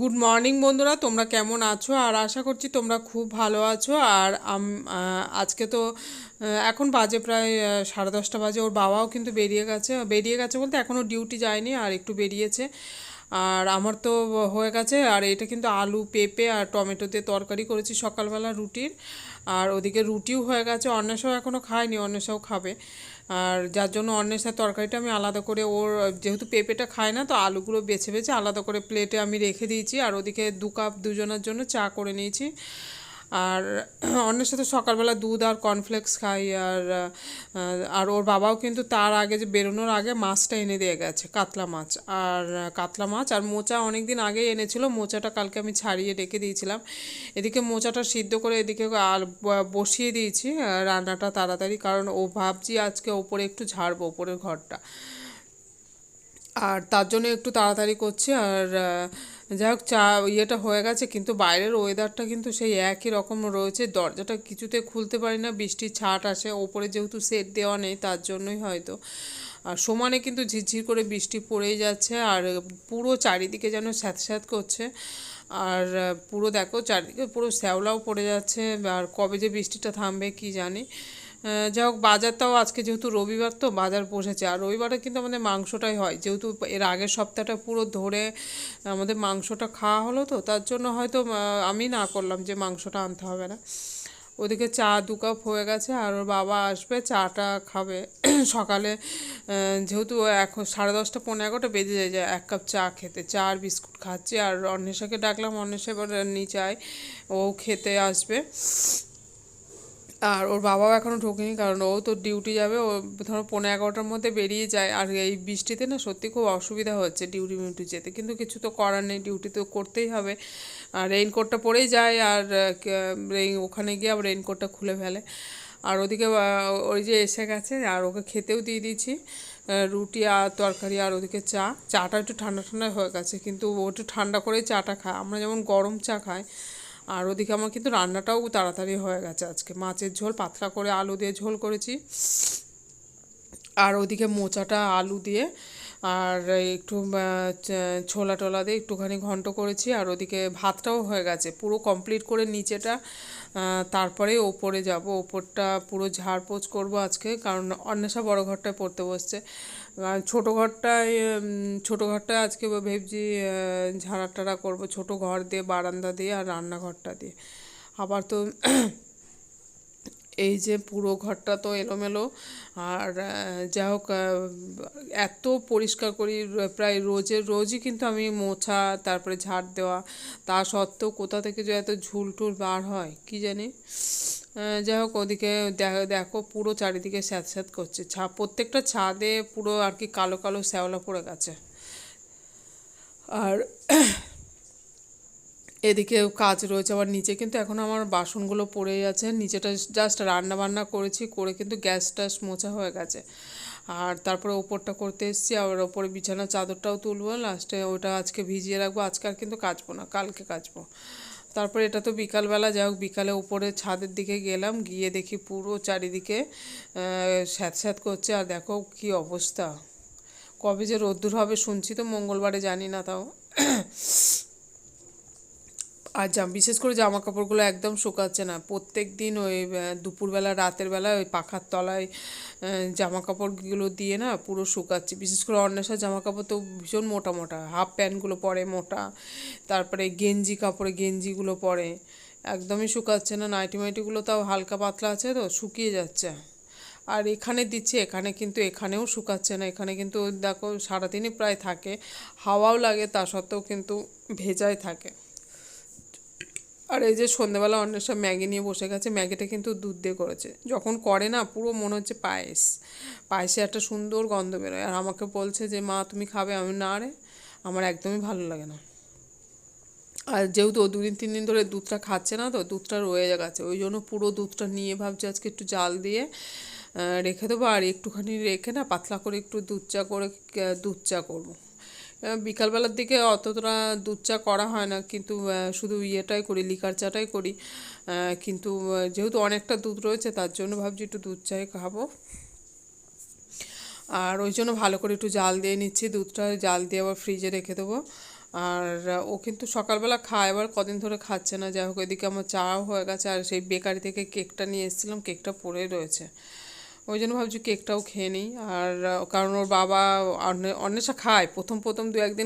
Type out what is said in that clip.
Good morning বন্ধুরা, তোমরা কেমন আছো? আর আশা করছি তোমরা খুব ভালো আছো। আর আজকে তো এখন বাজে প্রায় সাড়ে দশটা বাজে। ওর বাবাও কিন্তু বেরিয়ে গেছে। বেরিয়ে গেছে বলতে এখনও ডিউটি যায়নি, আর একটু বেরিয়েছে। আর আমার তো হয়ে গেছে। আর এটা কিন্তু আলু, পেঁপে আর টমেটো দিয়ে তরকারি করেছি সকালবেলা রুটির। আর ওদিকে রুটিও হয়ে গেছে। অন্বেষাও এখনও খায়নি, অন্বেষাও খাবে। আর যার জন্য অন্যের সাথে তরকারিটা আমি আলাদা করে ওর, যেহেতু পেঁপেটা খায় না, তো আলুগুলো বেছে বেছে আলাদা করে প্লেটে আমি রেখে দিয়েছি। আর ওদিকে দু কাপ দুজনের জন্য চা করে নিয়েছি। আর অন্যের সাথে সকালবেলা দুধ আর কর্নফ্লেক্স খাই আর আর ওর বাবাও কিন্তু তার আগে যে বেরোনোর আগে মাছটা এনে দিয়ে গেছে, কাতলা মাছ। আর কাতলা মাছ আর মোচা অনেক দিন আগেই এনেছিল, মোচাটা কালকে আমি ছাড়িয়ে রেখে দিয়েছিলাম। এদিকে মোচাটা সিদ্ধ করে এদিকে আর বসিয়ে দিয়েছি রান্নাটা তাড়াতাড়ি, কারণ ও ভাবছি আজকে ওপরে একটু ঝাড়বো, ওপরের ঘরটা। আর তার জন্য একটু তাড়াতাড়ি করছি আর যাই হোক, চা ইয়েটা হয়ে গেছে, কিন্তু বাইরের ওয়েদারটা কিন্তু সেই একই রকম রয়েছে। দরজাটা কিছুতে খুলতে পারি না, বৃষ্টির ছাট আসে, ওপরে যেহেতু সেট দেওয়া নেই, তার জন্যই হয়তো। আর সমানে কিন্তু ঝিরঝির করে বৃষ্টি পড়েই যাচ্ছে, আর পুরো চারিদিকে যেন স্যাঁত স্যাঁত করছে। আর পুরো দেখো, চারিদিকে পুরো শ্যাওলাও পড়ে যাচ্ছে, আর কবে যে বৃষ্টিটা থামবে, কি জানি। যাই হোক বাজারটাও আজকে যেহেতু রবিবার তো বাজার বসেছে, আর রবিবারে কিন্তু আমাদের মাংসটাই হয়। যেহেতু এর আগের সপ্তাহটা পুরো ধরে আমাদের মাংসটা খাওয়া হলো তো, তার জন্য হয়তো আমি না করলাম যে মাংসটা আনতে হবে না। ওদিকে চা দু কাপ হয়ে গেছে, আর ওর বাবা আসবে, চাটা খাবে। সকালে যেহেতু এখন সাড়ে দশটা পনেরো এগারোটা বেজে যায় যায় এক কাপ চা খেতে। চা আর বিস্কুট খাচ্ছি, আর অন্বেষাকে ডাকলাম, অন্বেষা এবার নিচে আয়, ও খেতে আসবে। আর ওর বাবাও এখনও ঢোকেনি কারণ ও তো ডিউটি যাবে, ও ধরো পনেরো এগারোটার মধ্যে বেরিয়ে যায়। আর এই বৃষ্টিতে না সত্যি খুব অসুবিধা হচ্ছে ডিউটি মিউটি যেতে, কিন্তু কিছু তো করার নেই ডিউটি তো করতেই হবে। আর রেইনকোটটা পরেই যায় আর ওখানে গিয়ে আবার রেইনকোটটা খুলে ফেলে। আর ওদিকে ওই যে এসে গেছে, আর ওকে খেতেও দিয়ে দিয়েছি রুটি আর তরকারি আর ওদিকে চা। চাটা একটু ঠান্ডা ঠান্ডা হয়ে গেছে, কিন্তু ও একটু ঠান্ডা করেই চাটা খায়। আমরা যেমন গরম চা খাই আর ওদিকে আমার কিন্তু রান্নাটাও তাড়াতাড়ি হয়ে গেছে আজকে। মাছের ঝোল, পাতলা করে আলু দিয়ে ঝোল করেছি। আর ওদিকে মোচাটা আলু দিয়ে আর একটু ছোলা টোলা দিয়ে একটুখানি ঘন্ট করেছি আর ওদিকে ভাতটাও হয়ে গেছে। পুরো কমপ্লিট করে নিচেটা তারপরে ওপরে যাব। ওপরটা পুরো ঝাড়পোছ করব আজকে কারণ অন্বেষা বড় ঘরটায় পড়তে বসছে। ছোটো ঘরটায় ছোটো ঘরটায় আজকে আহ, ঝাড়া টাড়া করব ছোটো ঘর দিয়ে বারান্দা দিয়ে আর রান্নাঘরটা দিয়ে। আবার তো এই যে পুরো ঘরটা তো এলোমেলো। আর যা হোক এত পরিষ্কার করি, প্রায় রোজের রোজই কিন্তু আমি মোছা, তারপরে ঝাড় দেওয়া। তা সত্ত্বেও কোথা থেকে যে এত ঝুল টুল বার হয়, কি জানি? যাই হোক, ওদিকে দেখো পুরো চারিদিকে স্যাঁত স্যাঁত করছে। ছা, প্রত্যেকটা ছাদে পুরো আর কি কালো কালো শ্যাওলা পড়ে গেছে। আর এদিকে কাজ রয়েছে, আবার নিচে কিন্তু এখন আমার বাসনগুলো পড়েই আছে। নিচেটা জাস্ট রান্না বান্না করেছি, করে কিন্তু গ্যাস ট্যাস মোছা হয়ে গেছে। আর তারপরে ওপরটা করতে এসেছি, আবার ওপরে বিছানার চাদরটাও তুলবো লাস্টে ওটা আজকে ভিজিয়ে রাখব, আজকে আর কিন্তু কাচবো না, কালকে কাচবো। তারপরে এটা তো বিকালবেলা, যাই হোক বিকালে উপরে ছাদের দিকে গেলাম, গিয়ে দেখি পুরো চারিদিকে স্যাঁত স্যাঁত করছে, আর দেখো কি অবস্থা। কবে যে রোদ্দুর হবে শুনছি তো, মঙ্গলবারে জানি না তাও। আর বিশেষ করে জামা কাপড়গুলো একদম শুকাচ্ছে না। প্রত্যেক দিন ওই দুপুরবেলা, রাতের বেলা ওই পাখার তলায় জামা কাপড়গুলো দিয়ে না পুরো শুকাচ্ছে। বিশেষ করে অন্বেষা জামা কাপড় তো ভীষণ মোটা মোটা, হাফ প্যান্টগুলো পরে মোটা, তারপরে গেঞ্জি কাপড়ে গেঞ্জিগুলো পরে, একদমই শুকাচ্ছে না। নাইটি মাইটিগুলো তাও হালকা পাতলা আছে তো, শুকিয়ে যাচ্ছে। আর এখানে দিচ্ছে, এখানে কিন্তু এখানেও শুকাচ্ছে না, এখানে কিন্তু দেখো সারাদিনই প্রায় থাকে, হাওয়াও লাগে, তা সত্ত্বেও কিন্তু ভেজাই থাকে। আর এই যে সন্ধেবেলা অন্বেষা ম্যাগি নিয়ে বসে গেছে, ম্যাগিটা কিন্তু দুধ দিয়ে করেছে। যখন করে না, পুরো মনে হচ্ছে পায়েস। পায়েসে একটা সুন্দর গন্ধ বেরোয়। আর আমাকে বলছে যে, মা, তুমি খাবে? আমি, না রে, আমার একদমই ভালো লাগে না। আর যেহেতু ও দুদিন, তিন দিন ধরে দুধটা খাচ্ছে না, তো দুধটা রয়ে গেছে। ওই জন্য পুরো দুধটা নিয়ে ভাবছি আজকে একটু জাল দিয়ে রেখে দেবো। আর একটুখানি রেখে না, পাতলা করে একটু দুধ চা করে, দুধ চা করব। বিকালবেলার দিকে অতটা দুধ চা করা হয় না, কিন্তু শুধু ইয়েটাই করি লিকার চাটাই করি। কিন্তু যেহেতু অনেকটা দুধ রয়েছে, তার জন্য ভাবছি একটু দুধ চাই খাব। আর ওই জন্য ভালো করে একটু জাল দিয়ে নিচ্ছি, দুধটা জাল দিয়ে আবার ফ্রিজে রেখে দেবো। আর ও কিন্তু সকালবেলা খায় এবার কদিন ধরে খাচ্ছে না। যাই হোক, এদিকে আমার চাও হয়ে গেছে, আর সেই বেকারি থেকে কেকটা নিয়ে এসেছিলাম কেকটা পড়েই রয়েছে। ওই জন্য ভাবছি কেকটাও খেয়ে নিই। আর কারণ ওর বাবা অন্বে- অন্বেষা খায়, প্রথম প্রথম দু একদিন